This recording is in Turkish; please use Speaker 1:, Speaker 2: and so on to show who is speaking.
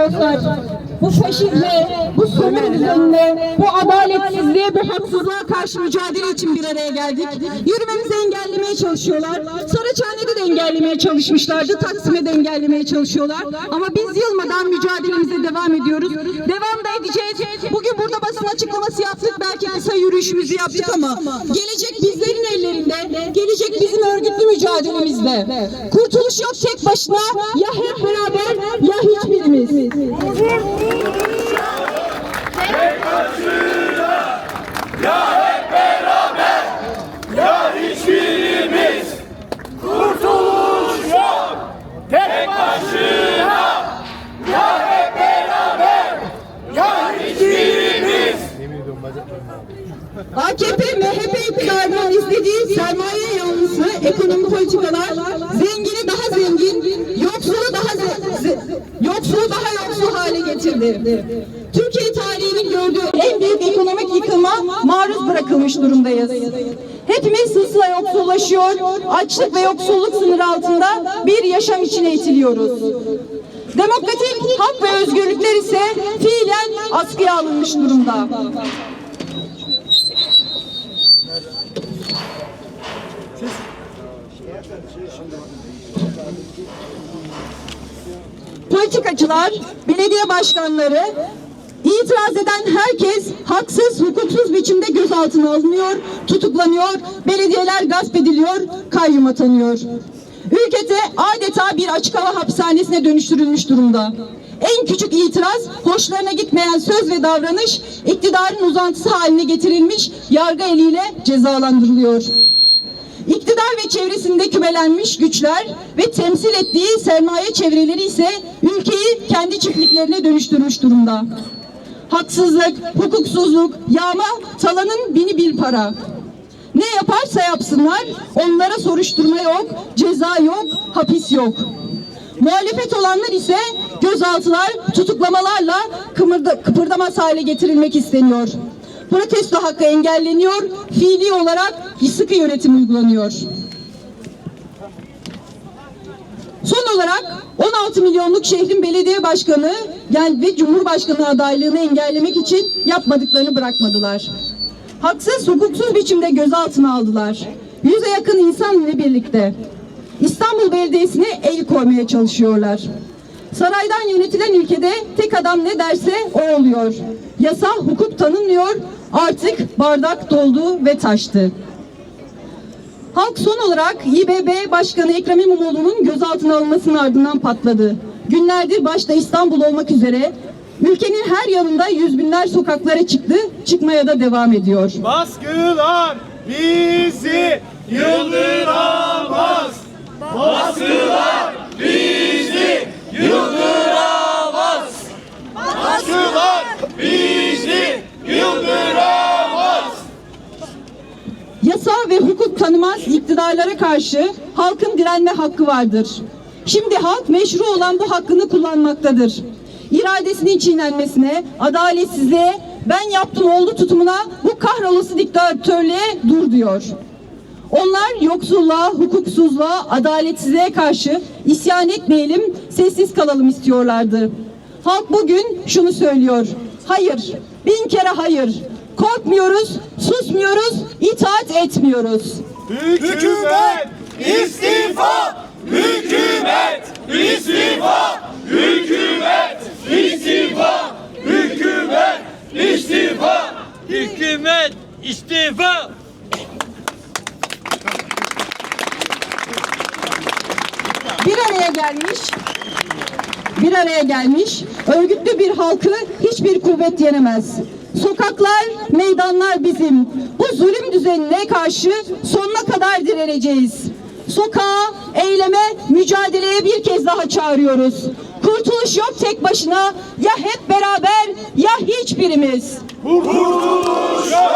Speaker 1: dostlar. Bu faşizme, bu sömürü düzenine, bu adaletsizliğe, bu haksızlığa karşı mücadele için bir araya geldik. Yürümemizi engellemeye çalışıyorlar. Saraçhane'de de engellemeye çalışmışlardı. Taksim'e de engellemeye çalışıyorlar. Ama biz yılmadan mücadelemize devam ediyoruz. Devam da edeceğiz. Basın açıklaması yaptık. Belki kısa yürüyüşümüzü yaptık ama gelecek bizlerin ellerinde. Gelecek bizim örgütlü mücadelemizde. Kurtuluş yok tek başına. Ya hep beraber ya hiçbirimiz. AKP, ekonomi politikalar zengini daha zengin, yoksulu daha yoksulu daha yoksul hale getirdi. Türkiye tarihinin gördüğü en büyük ekonomik yıkıma maruz bırakılmış durumdayız. Hepimiz hızla yoksullaşıyor, açlık ve yoksulluk sınırı altında bir yaşam içine itiliyoruz. Demokratik hak ve özgürlükler ise fiilen askıya alınmış durumda. Politikacılar, belediye başkanları, itiraz eden herkes haksız, hukuksuz biçimde gözaltına alınıyor, tutuklanıyor, belediyeler gasp ediliyor, kayyum atanıyor. Ülkede adeta bir açık hava hapishanesine dönüştürülmüş durumda. En küçük itiraz, hoşlarına gitmeyen söz ve davranış iktidarın uzantısı haline getirilmiş, yargı eliyle cezalandırılıyor. İktidar ve çevresinde kümelenmiş güçler ve temsil ettiği sermaye çevreleri ise ülkeyi kendi çiftliklerine dönüştürmüş durumda. Haksızlık, hukuksuzluk, yağma, talanın bini bir para. Ne yaparsa yapsınlar onlara soruşturma yok, ceza yok, hapis yok. Muhalefet olanlar ise gözaltılar, tutuklamalarla kıpırdamaz hale getirilmek isteniyor. Protesto hakkı engelleniyor, fiili olarak sıkı yönetim uygulanıyor. Son olarak 16 milyonluk şehrin belediye başkanı yani ve cumhurbaşkanı adaylığını engellemek için yapmadıklarını bırakmadılar. Haksız, hukuksuz biçimde gözaltına aldılar. Yüze yakın insan ile birlikte. İstanbul Belediyesi'ne el koymaya çalışıyorlar. Saraydan yönetilen ülkede tek adam ne derse o oluyor. Yasa, hukuk tanınmıyor, artık bardak doldu ve taştı. Halk son olarak İBB Başkanı Ekrem İmamoğlu'nun gözaltına alınmasının ardından patladı. Günlerdir başta İstanbul olmak üzere ülkenin her yanında yüz binler sokaklara çıktı, çıkmaya da devam ediyor.
Speaker 2: Baskılar bizi yıldıramaz. Baskılar bizi yıldıramaz. Baskılar bizi yıldıramaz.
Speaker 1: Yasa ve hukuk tanımaz iktidarlara karşı halkın direnme hakkı vardır. Şimdi halk meşru olan bu hakkını kullanmaktadır. İradesinin çiğnenmesine, adaletsizliğe, ben yaptım oldu tutumuna, bu kahrolası diktatörlüğe dur diyor. Onlar yoksulluğa, hukuksuzluğa, adaletsizliğe karşı isyan etmeyelim, sessiz kalalım istiyorlardı. Halk bugün şunu söylüyor. Hayır, bin kere hayır. Korkmuyoruz, susmuyoruz, itaat etmiyoruz.
Speaker 2: Hükümet istifa! Hükümet istifa! Hükümet istifa! Hükümet istifa!
Speaker 3: Hükümet istifa.
Speaker 1: bir araya gelmiş, bir araya gelmiş, örgütlü bir halkı hiçbir kuvvet yenemez. Sokaklar, meydanlar bizim. Bu zulüm düzenine karşı sonuna kadar direneceğiz. Sokağa, eyleme, mücadeleye bir kez daha çağırıyoruz. Kurtuluş yok tek başına, ya hep beraber ya hiçbirimiz.
Speaker 2: Kurtuluş yok